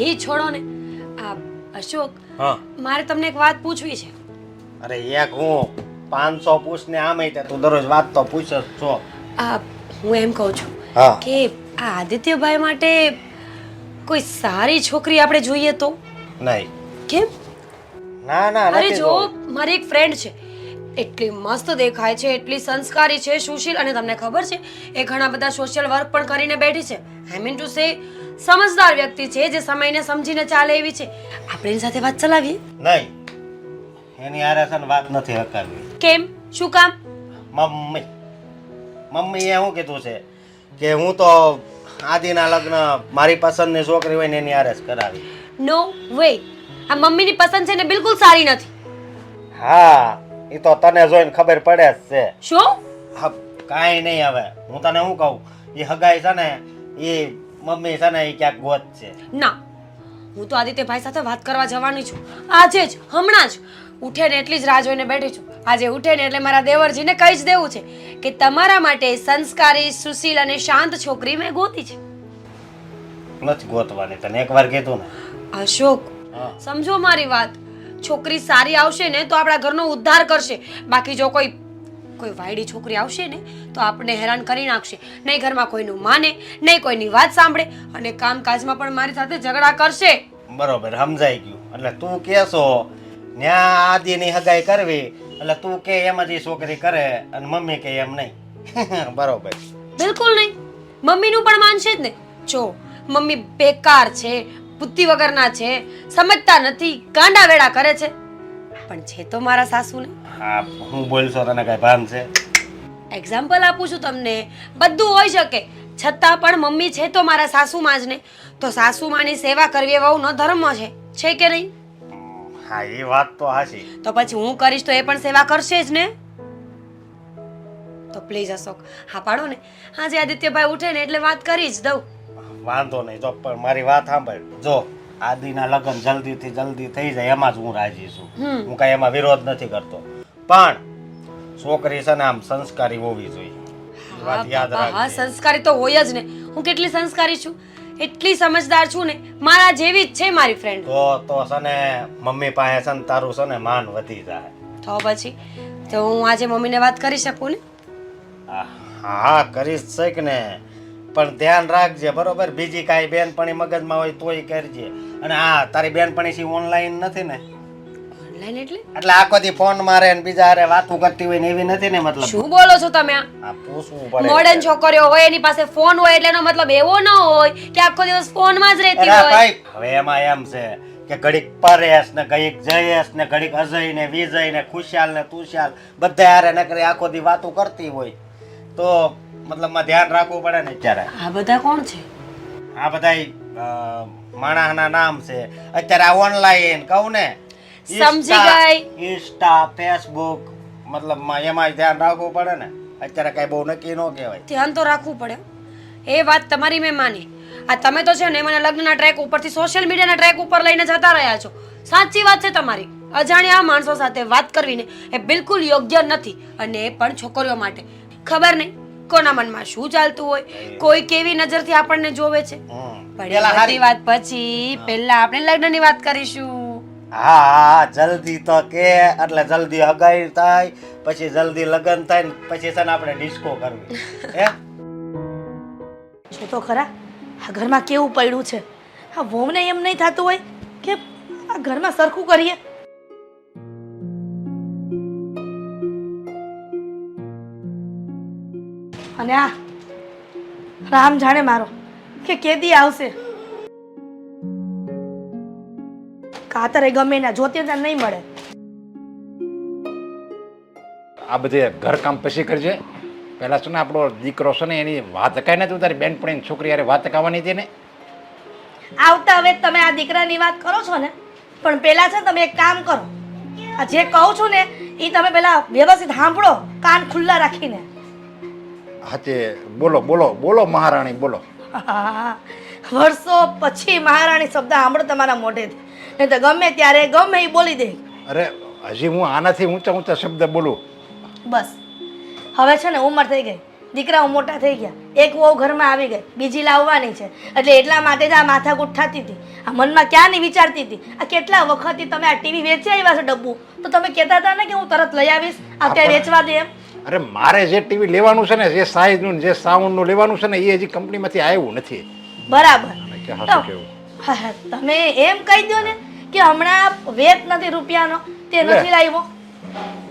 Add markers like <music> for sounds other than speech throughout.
એ છોડો ને. આ અશોક હા. મારે તમને એક વાત પૂછવી છે. અરે એક હું પાંચસો પૂછને આમ તે તું દરરોજ વાત તો પૂછ જ છો. આ હું એમ કહું છું હા. કે આ આદિત્યભાઈ માટે કોઈ સારી છોકરી આપણે જોઈએ તો? નહીં. કેમ? ના ના અરે જો મારી એક ફ્રેન્ડ છે. એટલી મસ્ત દેખાય છે એટલી સંસ્કારી છે સુશીલ અને તમને ખબર છે એ ઘણા બધા સોશિયલ વર્ક પણ કરીને બેઠી છે. આઈ મીન ટુ સે સમજદાર વ્યક્તિ છે જે સમયને સમજીને ચાલે એવી છે. આપણે એની સાથે વાત ચલાવીએ? નહીં. એની હારે છે ને વાત નથી હકાવી. કેમ? શું કામ? મમ્મી. મમ્મીએ શું કીધું છે? કે હું તો આદિના લગ્ન મારી પસંદની છોકરી હોય ને એની જ કરાવી. નો વે આ મમ્મીની પસંદ છે ને બિલકુલ સારી નથી. હા એ તો તને જોઈને ખબર પડે જ છે. શું? કાંઈ નહીં હવે. હું તને શું કહું? એ હગાઈ છે ને એ મમ્મી છે ને એ ક્યાંક ગોત છે? ના હું તો આદિત્યભાઈ સાથે વાત કરવા જવાની છું. આજે જ હમણાં જ ઉઠે ને એટલી જ રાહ જોઈને બેઠી છું. આજે ઉઠે ને એટલે મારા દેવરજીને કહી જ દેવું છે કે તમારા માટે સંસ્કારી સુશીલ અને શાંત છોકરી મેં ગોતી છે. નથી ગોતવાની તને એકવાર કહેતો ને. અશોક સમજો મારી વાત. છોકરી સારી આવશે ને તો આપણા ઘરનો ઉદ્ધાર કરશે. બાકી જો કોઈ કોઈ વાયડી છોકરી આવશે ને તો આપણને હેરાન કરી નાખશે. નહીં ઘરમાં કોઈનું માને નહીં કોઈની વાત સાંભળે અને કામકાજમાં પણ મારી સાથે ઝઘડા કરશે. બરોબર સમજાઈ ગયું. એટલે તું કેસો ન્યા આદિની હગાઈ કરવી એટલે તું કે એમ જ છોકરી કરે અને મમ્મી કે એમ નહીં. <laughs> બરોબર. બિલકુલ નહીં. મમ્મીનું પણ માનશે જ ને. જો મમ્મી બેકાર છે બુદ્ધિ વગરના છે સમજતા નથી ગાંડા વેડા કરે છે. પણ છે તો મારા સાસુને? હા હું બોલશો તને કઈ ભાન છે? એક્ઝામ્પલ આપું છું તમને. બધું હોઈ શકે. છતાં પણ મમ્મી છે તો મારા સાસુમાં જ ને. તો સાસુમાની સેવા કરવી એ વહુનો ધર્મ છે. છે કે નહીં? હા એ વાત તો હાચી. તો પછી હું કરીશ તો એ પણ સેવા કરશે જ ને? તો પ્લીઝ અશોક હા પાડો ને. જે આદિત્યભાઈ ઉઠે ને એટલે વાત કરી જ દઉં. વાંધો નહીં જો પણ મારી વાત સાંભળ. જો આદિના લગ્ન જલ્દીથી જલ્દી થઈ જાય એમાં જ હું રાજી છું. હું કાંઈ એમાં વિરોધ નથી કરતો. પણ છોકરી છે ને આમ સંસ્કારી હોવી જોઈએ. વાત યાદ બાપા, હા સંસ્કારી તો હોય જ ને. હું કેટલી સંસ્કારી છું? એટલી સમજદાર છું ને. મારા જેવી જ છે મારી ફ્રેન્ડ તો તો છે ને મમ્મી પાસે છે ને તારું છે ને માન વધી જાય. તો પછી? તો હું આજે મમ્મીને વાત કરી શકું ને? હા કરીશ છે કે ને? પણ ધ્યાન રાખજે બરોબર? બીજી કાંઈ બેનપણી મગજમાં હોય તોય કરજે. અને હા તારી બેનપણી છે ઓનલાઈન નથી ને? ઓનલાઈન એટલે? એટલે આખો દી ફોન મારે ને બીજા હારે વાતું કરતી હોય ને એવી નથી ને મતલબ? શું બોલો છો તમે આ? પૂછવું પડે મોડર્ન છોકરીઓ હોય એની પાસે ફોન હોય એટલે એનો મતલબ એવો ન હોય કે આખો દિવસ ફોનમાં જ રહેતી હોય. ભાઈ હવે એમાં એમ છે કે ઘડીક પરેશ ને ઘડીક જયેશ ને ઘડીક અજય ને વિજય ને ખુશાલ ને તુષાલ બધા હારે નકરી આખો દી વાતું કરતી હોય. તો મતલબમાં ધ્યાન રાખવું પડે ને અત્યારે. આ બધા કોણ છે? આ બધા માણસના નામ છે. અત્યારે આ ઓનલાઈન કહું ને સમજી ગઈ. ઇન્સ્ટા ફેસબુક મતલબમાં એમાં ધ્યાન રાખવું પડે ને. અત્યારે કઈ બહુ નક્કી ન કહેવાય. ધ્યાન તો રાખવું પડે. એ વાત તમારી મેં માની. આ તમે તો છે ને મને લગ્નના ટ્રેક ઉપરથી સોશિયલ મીડિયાના ટ્રેક ઉપર લઈને જતા રહ્યા છો. સાચી વાત છે તમારી. અજાણ્યા માણસો સાથે વાત કરવી ને એ બિલકુલ યોગ્ય નથી. અને એ પણ છોકરીઓ માટે. ખબર નહીં. કોના મનમાં શું ચાલતું હોય? કોઈ કેવી નજરથી આપણને જોવે છે. પેલા હારી- વાત પછી પહેલા આપણે લગ્નની વાત કરીશું. હા હા જલ્દી તો કે એટલે જલ્દી હગાઈ થાય પછી જલ્દી લગ્ન થાય ને પછી છે ને આપણે ડિસ્કો કરવી. હે? જો તો ખરા આ ઘરમાં કેવું પડ્યું છે? આ વહુને એમ નહીં થતું હોય કે આ ઘરમાં સરખું કરીએ? અને આ રામ જાણે મારો કે કેદી આવશે. કાતરે ગમે ના જોતે ત્યાં નહીં મળે. આ બધે ઘરકામ પછી કરજે. પહેલાં શું ને આપણો દીકરો છે ને એની વાત કાંઈ નથી તારી બેનપણી છોકરી યારે વાત કાવાની હતી ને? આવતા હવે તમે આ દીકરાની વાત કરો છો ને પણ પહેલાં છે તમે એક કામ કરો. આ જે કહું છું ને એ તમે પહેલાં વ્યવસ્થિત સાંભળો કાન ખુલ્લા રાખીને. હા તે બોલો બોલો બોલો મહારાણી બોલો. આહા, <laughs> વર્ષો પછી મહારાણી શબ્દ સાંભળો તમારા મોઢેથી નહીં તો ગમે ત્યારે ગમે એ બોલી દે. અરે હજી હું આનાથી ઊંચા ઊંચા શબ્દ બોલું. બસ. હવે છે ને ઉંમર થઈ ગઈ. દીકરાઓ મોટા થઈ ગયા. એક વહુ ઘરમાં આવી ગઈ. બીજી લાવવાની છે. એટલે એટલા માટે જ આ માથાકૂટ થતી હતી. આ મનમાં ક્યાં નહીં વિચારતી હતી? આ કેટલા વખતથી તમે આ ટીવી વેચી આવ્યા છો ડબ્બુ? તો તમે કહેતા હતા ને કે હું તરત લઈ આવીશ. અત્યારે વેચવા દે એમ. અરે મારે જે ટીવી લેવાનું છે ને જે સાઇઝનું જે સાઉન્ડનું લેવાનું છે ને એ હજી કંપનીમાંથી આવ્યું નથી. બરાબર. હા, હા, તમે એમ કહી દો ને કે હમણાં વેચ નથી રૂપિયાનો તે નથી લાવ્યો.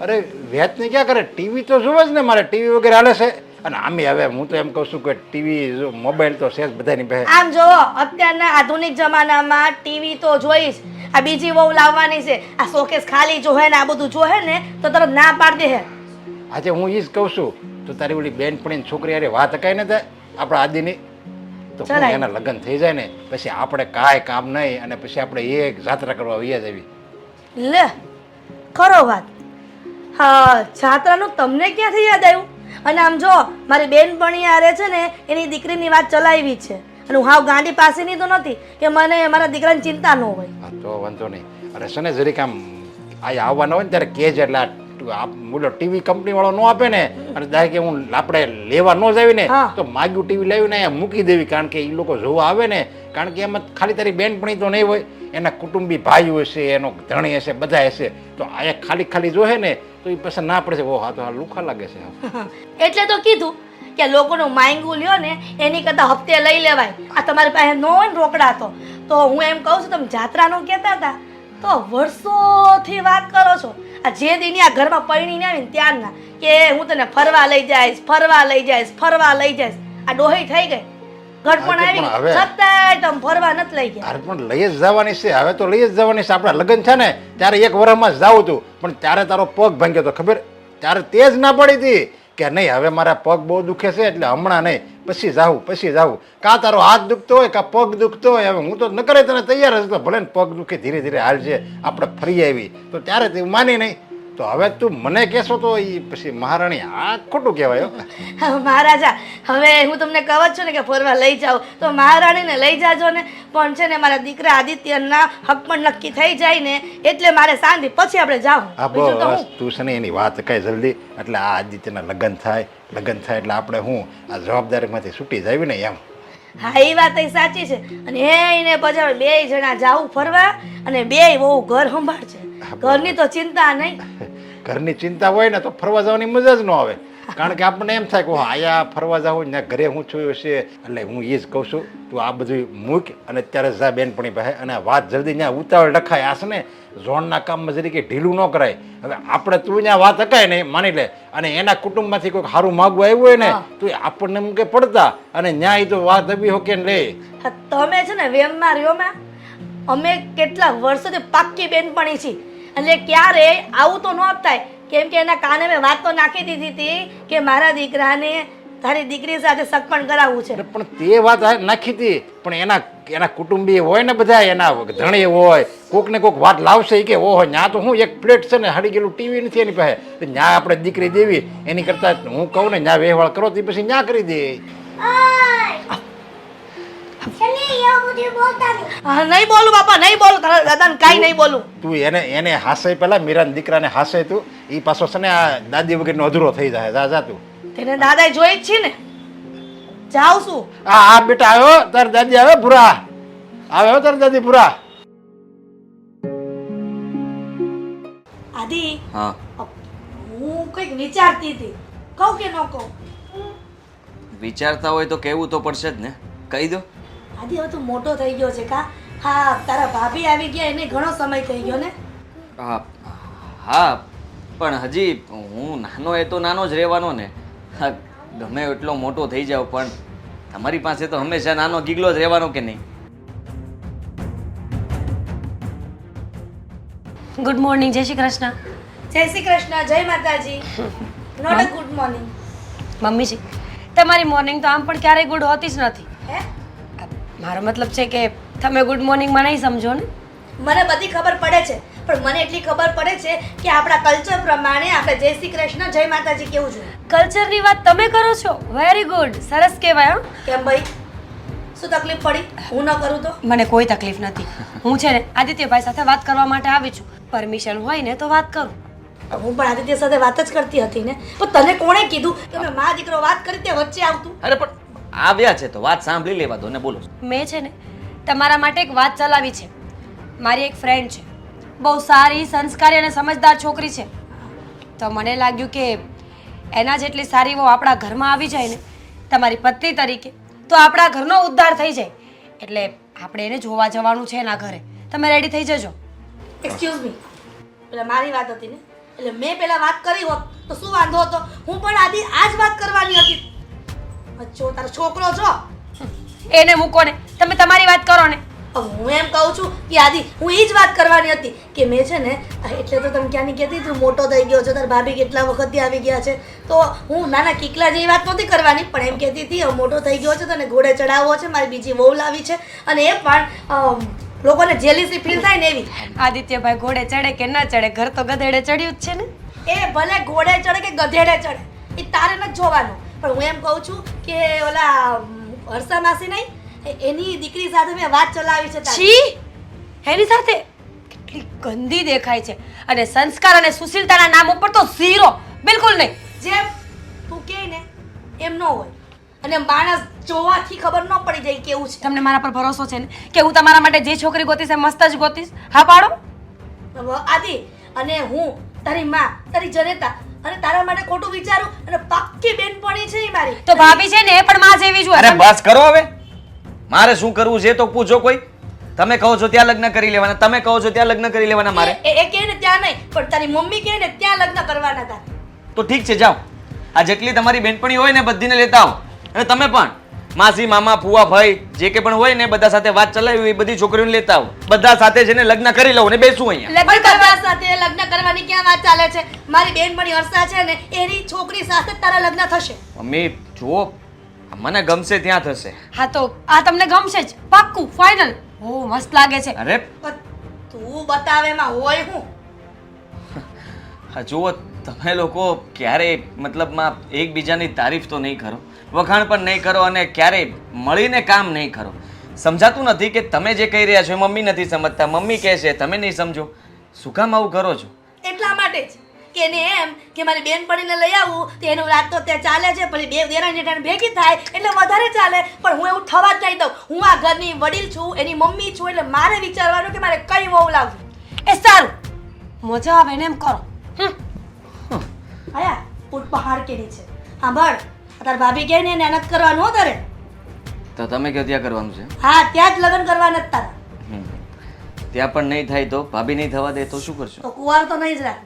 અરે વ્યાજની ક્યાં કરે? ટીવી તો જોવે જ ને મારે ટીવી વગેરે હાલે છે. અને આમે હવે હું તો એમ કહું છું કે ટીવી મોબાઈલ તો છે જ બધાની પાસે. આમ જોવો અત્યારના આધુનિક જમાનામાં ટીવી તો જોઈશ. આ બીજી વહુ લાવવાની છે. આ શોકેસ ખાલી જોહે ને આ બધું જોહે ને તો તરત ના પાડી દે આજે હું એ જ કહું છું તો તારી ઓલી બેનપણી છોકરી અરે વાત અકાય ને થાય આપણા આદિની. તો હું. એના લગ્ન થઈ જાય ને પછી આપણે કાંઈ કામ નહીં અને પછી આપણે એક જાત્રા કરવા વૈયા જવી લે ખરો વાત. હા છાત્રાનું તમને ક્યાંથી યાદ આવ્યું? અને આમ જો મારી બેનપણી આરે છે ને એની દીકરીની વાત ચલાવી છે. અને હું હાવ ગાંડી પાસેની તો નથી કે મને મારા દીકરાની ચિંતા ન હોય. તો વાંધો નહીં. અરે છે ને જરીક આમ આ આવવાના હોય ને ત્યારે કહેજે એટલે આ ટ- બોલો ટીવી કંપની વાળો ન આપે ને. અને દાય કે હું આપણે લેવા ન જાવી ને તો માગ્યું ટીવી લાવ્યું ને અહીંયા મૂકી દેવી કારણ કે એ લોકો જોવા આવે ને કારણ કે એમાં ખાલી તારી બેનપણી તો નહીં હોય એના કુટુંબી ભાઈઓ હશે એનો ધણી હશે બધા હશે તો આ ખાલી ખાલી જોહે ને તો એ પછી ના પડશે ઓ હા તો આ લુખા લાગે છે. એટલે તો કીધું કે લોકોનું માંગ્યું લ્યો ને એની કરતાં હપ્તે લઈ લેવાય. આ તમારી પાસે ન હોય ને રોકડા તો. તો હું એમ કહું છું તમે જાત્રાનું કહેતા હતા તો વર્ષોથી વાત કરો છો. આ જે દીની આ ઘરમાં પૈણીને આવીને ત્યારના કે હું તને ફરવા લઈ જઈશ ફરવા લઈ જઈશ ફરવા લઈ જઈશ. આ ડોહી થઈ ગઈ. ઘડપણ આવી હવે- છતાંય તમે ફરવા નથી લઈ ગયા. પણ લઈ જ જવાની છે. હવે તો લઈ જ જવાની છે. આપણા લગ્ન છે ને ત્યારે એક વર્ષમાં જ જાવું હતું પણ ત્યારે તારો પગ ભાંગ્યો તો ખબર? ત્યારે તેજ ના પડી હતી. કે નહીં, હવે મારા પગ બહુ દુખે છે એટલે હમણાં નહીં, પછી જાવું પછી જાવું કાં તારો હાથ દુખતો હોય, કાં પગ દુખતો હોય, હવે હું તો નકરે તને તૈયાર જ તો ભલે ને પગ દુખે, ધીરે ધીરે હાલજે આપણે ફરી આવી. તો ત્યારે તે માની નહીં. તો હવે તું મને કહેશો તો એ પછી મહારાણી આ ખોટું કહેવાય મહારાજા હવે હું તમને કહું જ છું ને કે ફરવા લઈ જાઓ. તો મહારાણીને લઈ જાજો ને. પણ છે ને મારા દીકરા આદિત્યના હક પણ નક્કી થઈ જાય ને એટલે મારે શાંતિ પછી આપણે જાવ. તો છે ને એની વાત કહે જલ્દી. એટલે આ આદિત્યના લગ્ન થાય. લગ્ન થાય એટલે આપણે હું આ જવાબદારીમાંથી છૂટી જાવી ને એમ. હા એ વાત એ સાચી છે. અને એને પછી આપણે બે જણા જાવું ફરવા અને બે બહુ ઘર સંભાળશે. ઘરની તો ચિંતા નહીં. ઘરની ચિંતા હોય ને તો ફરવા જવાની મજા જ ન આવે. કારણ કે આપણને એમ થાય કે આયા ફરવા જાઉં ને ઘરે હું છું છે. એટલે હું એ જ કહું છું તું આ બધું મૂક અને અત્યારે જા બેનપણી પાસે. અને વાત જલ્દી ત્યાં ઉતાવળ રખાય. આ છે ને ઝોનના કામમાં જરીકે ઢીલું ન કરાય. હવે આપણે તું ત્યાં વાત અકાય ને માની લે. અને એના કુટુંબમાંથી કોઈક સારું માગવું આવ્યું હોય ને તો આપણને મૂકે પડતા. અને ન્યાય તો વાત અભી હોકે કે લે. તમે છે ને વેમમાં રહ્યો માં. અમે કેટલા વર્ષોથી પાક્કી બેનપણી છીએ. એટલે ક્યારે આવું તો ન થાય. કેમ કે એના કાને મેં વાત તો નાખી દીધી હતી કે મારા દીકરાને તારી દીકરી સાથે સગપણ કરાવવું છે. પણ તે વાત નાખી હતી. પણ એના એના કુટુંબી હોય ને બધા એના ધણી હોય કોક ને કોક વાત લાવશે કે ઓહો ન્યા તો હું એક પ્લેટ છે ને હળી ગયેલું ટીવી નથી એની પાસે. ન્યા આપણે દીકરી દેવી. એની કરતા હું કહું ને ન્યા વ્યવહાર કરો તો પછી ન્યા કરી દે. નહીં બોલું બાપા નહીં બોલું. તારા દાદાને કાંઈ નહીં બોલું. તું એને એને હાસે પેલા મીરા દીકરાને હાસે તું. એ પાછો છે ને આ દાદી વગરનો અધૂરો થઈ જાય. જા જા તું. તેને દાદા જોઈ જ છે ને. જાઉં છું. આ આ બેટા આવ્યો તાર દાદી આવે ભૂરા. આવે હો તાર દાદી ભૂરા. આદિ હા. હું કંઈક વિચારતી હતી. કહું કે ન કહું? વિચારતા હોય તો કહેવું તો પડશે જ ને. કહી દો. આદિ હવે તું મોટો થઈ ગયો છે કા? હા તારા ભાભી આવી ગયા એને ઘણો સમય થઈ ગયો ને? હા હા પણ હજી હું નાનો એ તો નાનો જ રહેવાનો ને. ગમે એટલો મોટો થઈ જાવ પણ તમારી પાસે તો હંમેશા નાનો ગીગલો જ રહેવાનો કે નહીં? ગુડ મોર્નિંગ જય શ્રી કૃષ્ણ. જય શ્રી કૃષ્ણ જય માતાજી. નોટ અ ગુડ મોર્નિંગ મમ્મીજી તમારી મોર્નિંગ તો આમ પણ ક્યારેય ગુડ હોતી જ નથી. હે? મારો મતલબ છે કે તમે ગુડ મોર્નિંગમાં નહીં સમજો ને? મને બધી ખબર પડે છે પણ મને એટલી ખબર પડે છે કે આપણા કલ્ચર પ્રમાણે આપણે જય શ્રી કૃષ્ણ જય માતાજી કેવું જોઈએ કલ્ચરની વાત તમે કરો છો? વેરી ગુડ સરસ કહેવાય કેમ ભાઈ? શું તકલીફ પડી? હું ન કરું તો? મને કોઈ તકલીફ નથી. હું છે ને આદિત્યભાઈ સાથે વાત કરવા માટે આવી છું. પરમિશન હોય ને તો વાત કરું. હું પણ આદિત્ય સાથે વાત જ કરતી હતી ને. પણ તને કોણે કીધું કે મેં મા દીકરો વાત કરી તે વચ્ચે આવતું? અરે પણ આવ્યા છે તો વાત સાંભળી લેવા દો ને બોલો. મેં છે ને તમારા માટે એક વાત ચલાવી છે. મારી એક ફ્રેન્ડ છે. બહુ સારી સંસ્કારી અને સમજદાર છોકરી છે. તો મને લાગ્યું કે એના જેટલી સારી વહુ આપણા ઘરમાં આવી જાય ને તમારી પત્ની તરીકે તો આપણા ઘરનો ઉદ્ધાર થઈ જાય. એટલે આપણે એને જોવા જવાનું છે એના ઘરે. તમે રેડી થઈ જજો. એક્સક્યુઝ મી એટલે મારી વાત હતી ને? એટલે મેં પેલા વાત કરી હોત તો શું વાંધો હતો? હું પણ આદિ આ જ વાત કરવાની હતી. અચ્છો તારો છોકરો છો? એને મૂકો ને તમે તમારી વાત કરો ને. હું એમ કહું છું કે આદિ હું એ જ વાત કરવાની હતી કે મેં છે ને એટલે તો તમે ક્યાંની કહેતી તું મોટો થઈ ગયો છે તાર ભાભી કેટલા વખતથી આવી ગયા છે. તો હું નાના કિકલા જેવી વાત નહોતી કરવાની પણ એમ કહેતી હતી મોટો થઈ ગયો છે તને ઘોડે ચડાવવો છે મારી બીજી વહુ લાવી છે. અને એ પણ લોકોને જેલીસી ફીલ થાય ને એવી. આદિત્યભાઈ ઘોડે ચડે કે ના ચડે ઘર તો ગધેડે ચડ્યું જ છે ને. એ ભલે ઘોડે ચડે કે ગધેડે ચડે એ તારે ન જોવાનું. પણ હું એમ કહું છું કે ઓલા હર્ષા માસી નહીં એની દીકરી સાથે મેં વાત ચલાવી છે છી! એની સાથે? કેટલી ગંદી દેખાય છે. અને સંસ્કાર અને સુશીલતાના નામ ઉપર તો ઝીરો. બિલકુલ નહીં. જેમ તું કહે ને એમ ન હોય. અને માણસ જોવાથી ખબર ન પડી જાય કેવું છે. તમને મારા પર ભરોસો છે ને? કે હું તમારા માટે જે છોકરી ગોતીશ એ મસ્ત જ ગોતીશ? હા પાડો. આદિ અને હું તારી માં તારી જનેતા અને તારા માટે ખોટું વિચારું અને પાક્કી બેનપણી છે એ મારી. તો ભાભી છે ને એ પણ માં જેવી જ હોય અરે બસ કરો હવે. મારે શું કરવું છે તો પૂછો કોઈ. તમે કહો છો ત્યાં લગ્ન કરી લેવાના તમે કહો છો ત્યાં લગ્ન કરી લેવાના મારે. એ- એ કહે ને ત્યાં નહીં પણ તારી મમ્મી કહે ને ત્યાં લગ્ન કરવાના હતા તો ઠીક છે જાઓ. આ જેટલી તમારી બેનપણી હોય ને બધીને લેતા આવો. અને તમે પણ. માસી મામા ફુવા ભાઈ જે કે પણ હોય ને બધા સાથે વાત ચલાવી એ બધી છોકરીઓને લેતા આવું. બધા સાથે છે ને લગ્ન કરી લઉં ને બેસું અહીંયા. લગ્ન કરવા સાથે લગ્ન કરવાની ક્યાં વાત ચાલે છે? મારી બેનપણી હર્ષા છે ને એની છોકરી સાથે જ તારા લગ્ન થશે. મમ્મી જુઓ મને ગમશે ત્યાં થશે. હા તો આ તમને ગમશે જ. પાક્કું ફાઇનલ બહુ મસ્ત લાગે છે. અરે પણ તું બતાવે માં હોય હું? હા જુઓ તમે લોકો ક્યારેય મતલબમાં એકબીજાની તારીફ તો નહીં કરો. વખાણ પણ નહીં કરો અને ક્યારેય મળીને કામ નહીં કરો. સમજાતું નથી કે તમે જે કહી રહ્યા છો એ મમ્મી નથી સમજતા. મમ્મી કહે છે તમે નહીં સમજો. શું કામ આવું કરો છો? એટલા માટે જ કે એને એમ કે મારી બેનપણીને લઈ આવું તો એનું રાત તો ત્યાં ચાલે છે પછી બે દેરાણી જેઠાણી ભેગી થાય એટલે વધારે ચાલે. પણ હું એવું થવા જ નહીં દઉં. હું આ ઘરની વડીલ છું એની મમ્મી છું એટલે મારે વિચારવાનું કે મારે કઈ વહુ લાવવું. એ સારું. મજા આવે ને એમ કરો. આયા પૂટ પહાડ કેવી છે. સાંભળ. તાર ભાભી કહે ને એને નથી કરવાનું હો તારે. તો તમે કહો ત્યાં કરવાનું છે? હા ત્યાં જ લગ્ન કરવાના જ તારા. હમ. ત્યાં પણ નહીં થાય તો ભાભી નહીં થવા દે તો શું કરશો? તો કુંવાર તો નહીં જ રાખ.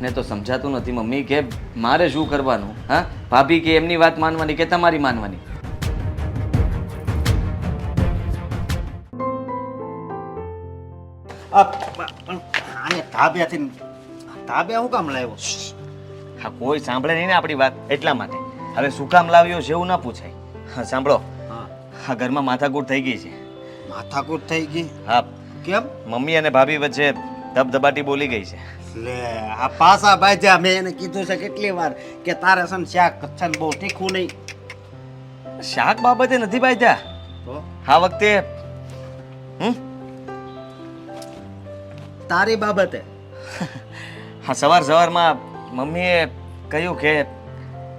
મને તો સમજાતું નથી મમ્મી કે મારે શું કરવાનું? હા? ભાભી કે એમની વાત માનવાની કે તમારી માનવાની? આ પણ આને તાબ્યાથી તાબ્યા હું કામ લાવ્યો? હા કોઈ સાંભળે નહીં ને આપણી વાત એટલા માટે. હવે શું કામ લાવ્યો છે એવું ના પૂછાય. હા સાંભળો. હા. ઘરમાં માથાકૂટ થઈ ગઈ છે. માથાકૂટ થઈ ગઈ? હા. કેમ? મમ્મી અને ભાભી વચ્ચે ધબધબાટી બોલી ગઈ છે. લે આ પાસા બાજ્યા મેં એને કીધું છે કેટલી વાર કે તારે સન શાક કચ્છન બહુ તીખું નહીં. શાક બાબતે નથી ભાઈ તો? આ વખતે હમ? તારી બાબતે? હા સવાર સવારમાં મમ્મીએ કહ્યું કે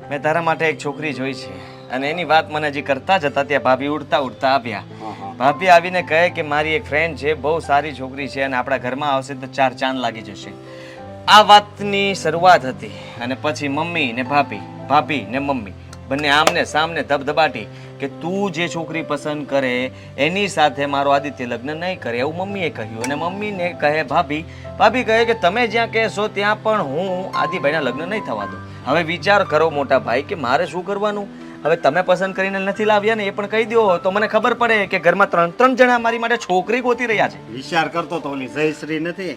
મેં તારા માટે એક છોકરી જોઈ છે. અને એની વાત મને હજી કરતા જ હતા ત્યાં ભાભી ઉડતા ઉડતા આવ્યા. ભાભી આવીને કહે કે મારી એક ફ્રેન્ડ છે બહુ સારી છોકરી છે અને આપણા ઘરમાં આવશે તો ચાર ચાંદ લાગી જશે. આ વાતની શરૂઆત હતી અને પછી મમ્મી ને ભાભી ભાભી ને મમ્મી બંને આમને સામને ધબધબાટી કે તું જે છોકરી પસંદ કરે એની સાથે મારો આદિત્ય લગ્ન નહીં કરે એવું મમ્મીએ કહ્યું. અને મમ્મીને કહે ભાભી ભાભી કહે કે તમે જ્યાં કહેશો ત્યાં પણ હું આદિભાઈના લગ્ન નહીં થવા દઉં. હવે વિચાર કરો મોટા ભાઈ કે મારે શું કરવાનું? હવે તમે પસંદ કરીને નથી લાવ્યા ને એ પણ કહી દો તો મને ખબર પડે કે ઘરમાં ત્રણ ત્રણ જણા મારી માટે છોકરી ગોતી રહ્યા છે. વિચાર કરતો તો ઓલી જયશ્રી નથી?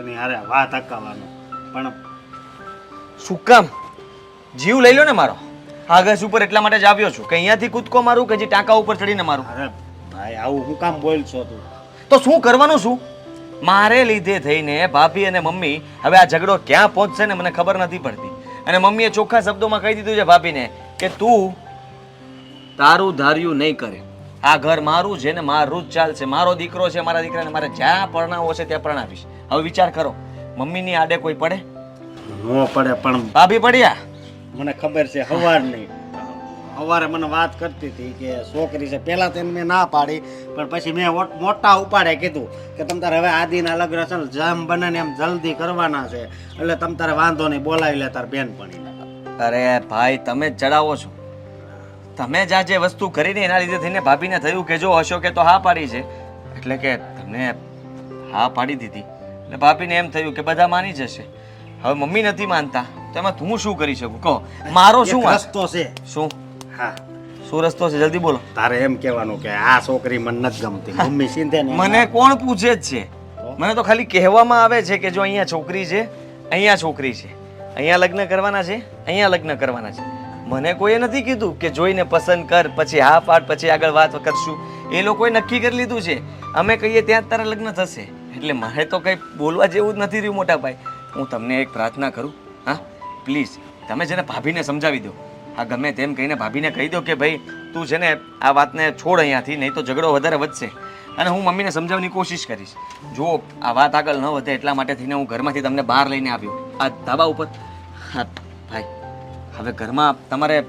એની હારે વાત અકાવાનું પણ શું કામ? જીવ લઈ લો ને મારો. આગસ ઉપર એટલા માટે જ આવ્યો છું કે અહીંયાથી કૂદકો મારું કે જે ટાંકા ઉપર ચડીને મારું? અરે ભાઈ આવું હું કામ બોલ છો તું? તો શું કરવાનું શું મારે લીધે થઈને ભાભી અને મમ્મી હવે આ ઝઘડો ક્યાં પહોંચશે ને મને ખબર નથી પડતી. અને મમ્મીએ ચોખ્ખા શબ્દોમાં કહી દીધું છે ભાભીને કે તું તારું ધાર્યું નહીં કરે. આ ઘર મારું છે ને મારું જ ચાલશે. મારો દીકરો છે મારા દીકરાને મારે જ્યાં પરણાવો છે ત્યાં પરણાવીશ. હવે વિચાર કરો મમ્મીની આડે કોઈ પડે? ન પડે પણ ભાભી પડ્યા? મને ખબર છે સવારની સવારે મને વાત કરતી હતી કે છોકરી છે પહેલા તો એને મેં ના પાડી પણ પછી મેં મોટા ઉપાડે કીધું કે તમ તારે હવે આદિના લગ્ન છે ને જેમ બને ને એમ જલ્દી કરવાના છે એટલે તમ તારે વાંધો નહીં બોલાવી લે તાર બેન પણ અરે ભાઈ તમે જ ચડાવો છો. તમે જ આ જે વસ્તુ કરીને એના લીધે થઈને ભાભીને થયું કે જો અશોકે તો હા પાડી છે. એટલે કે તમને હા પાડી દીધી. એટલે ભાભીને એમ થયું કે બધા માની જશે. હવે મમ્મી નથી માનતા. તો એમાં હું શું કરી શકું? કહો. મારો શું રસ્તો છે. શું? હા. શું રસ્તો છે? જલ્દી બોલો. તારે એમ કહેવાનું કે આ છોકરી મને નથી ગમતી. મમ્મી સિંધે મને કોણ પૂછે જ છે? મને તો ખાલી કહેવામાં આવે છે કે જો અહીંયા છોકરી છે અહીંયા છોકરી છે. અહીંયા લગ્ન કરવાના છે અહીંયા લગ્ન કરવાના છે. મને કોઈએ નથી કીધું કે જોઈને પસંદ કર પછી હા પાડ પછી આગળ વાત કરશું એ લોકોએ નક્કી કરી લીધું છે. અમે કહીએ ત્યાં તારા લગ્ન થશે. એટલે મારે તો કંઈ બોલવા જેવું જ નથી રહ્યું મોટા ભાઈ હું તમને એક પ્રાર્થના કરું. હા પ્લીઝ તમે છે ને ભાભીને સમજાવી દો. આ ગમે તેમ કહીને ભાભીને કહી દો કે ભાઈ, તું છે ને આ વાતને છોડ અહીંયાથી, નહીં તો ઝઘડો વધારે વધશે. અને હું મમ્મીને સમજાવવાની કોશિશ કરીશ. જો આ વાત આગળ ન વધે એટલા માટે થઈને હું ઘરમાંથી તમને બહાર લઈને આવ્યો. આ ધાબા ઉપર, હા, ભાઈ, હવે ઘરમાં તમારે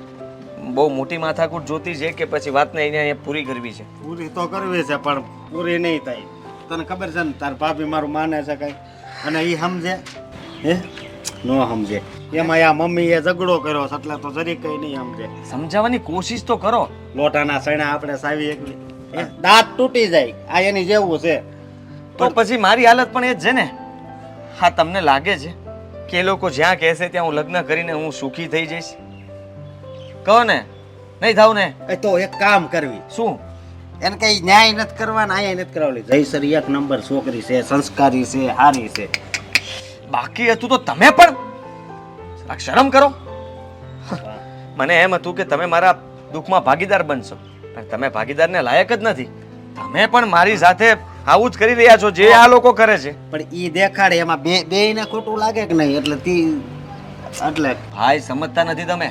બહુ મોટી માથાકૂટ જોતી છે કે પછી વાતને અહીંયા પૂરી કરવી છે? પૂરી તો કરવી છે, પણ પૂરી નહીં થાય. તને ખબર છે ને, તાર ભાભી મારું માને છે કઈ? અને એ સમજે હે? નો સમજે. એમાં આ મમ્મીએ ઝઘડો કર્યો છે એટલે તો જરી કઈ નહીં સમજે. સમજાવવાની કોશિશ તો કરો. લોટાના સણા આપણે સાવી એક એ દાંત તૂટી જાય. આ એની જેવું છે. તો પછી મારી હાલત પણ એ જ છે ને. હા તમને લાગે છે કે એ લોકો જ્યાં કહેશે ત્યાં હું લગ્ન કરીને હું સુખી થઈ જઈશ? કહો ને. નહીં થાવ ને. એ તો એક કામ કરવી. શું? એને કઈ ન્યાય નથી કરવાના અહીંયા નથી કરાવલી. જયસરી એક નંબર છોકરી છે સંસ્કારી છે હારી છે. બાકી હતું તો તમે પણ. જરાક શરમ કરો. મને એમ હતું કે તમે મારા દુઃખમાં ભાગીદાર બનશો. પણ તમે ભાગીદારને લાયક જ નથી. તમે પણ મારી સાથે આવું જ કરી રહ્યા છો જે આ લોકો કરે છે. પણ એ દેખાડે એમાં બે બેયને ખોટું લાગે કે નહીં? એટલે તી એટલે ભાઈ સમજતા નથી તમે.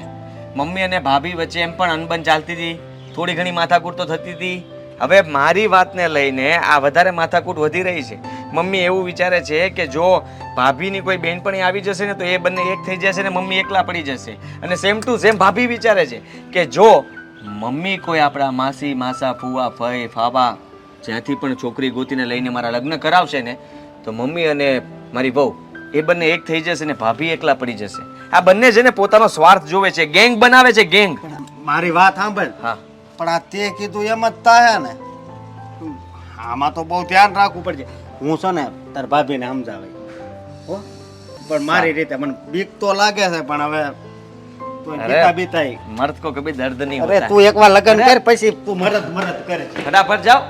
મમ્મી અને ભાભી વચ્ચે એમ પણ અનબન ચાલતી હતી. થોડી ઘણી માથાકૂટ તો થતી હતી. હવે મારી વાતને લઈને આ વધારે માથાકૂટ વધી રહી છે. મમ્મી એવું વિચારે છે કે જો ભાભીની કોઈ બેનપણી આવી જશે ને તો એ બંને એક થઈ જશે ને મમ્મી એકલા પડી જશે. અને સેમ ટુ સેમ ભાભી વિચારે છે કે જો મમ્મી કોઈ આપણા માસી માસા ફુવા ફઈ ફાવા જ્યાંથી પણ છોકરી ગોતીને લઈને મારા લગ્ન કરાવશે ને તો મમ્મી અને મારી બહુ એ બંને એક થઈ જશે ને ભાભી એકલા પડી જશે. આ બંને છે ને પોતાનો સ્વાર્થ જોવે છે ગેંગ બનાવે છે ગેંગ. મારી વાત સાંભળ. હા. પણ આ તે કીધું એમ જ થાય ને. આમાં તો બહુ ધ્યાન રાખવું પડશે. હું છે ને તાર ભાભીને સમજાવે. હો? પણ મારી રીતે મને બીક તો લાગે છે પણ હવે મર્દ કો કભી દર્દ નહીં અરે તું એકવાર લગ્ન કર પછી તું મરદ મરદ કરે ફટાફટ જાઓ.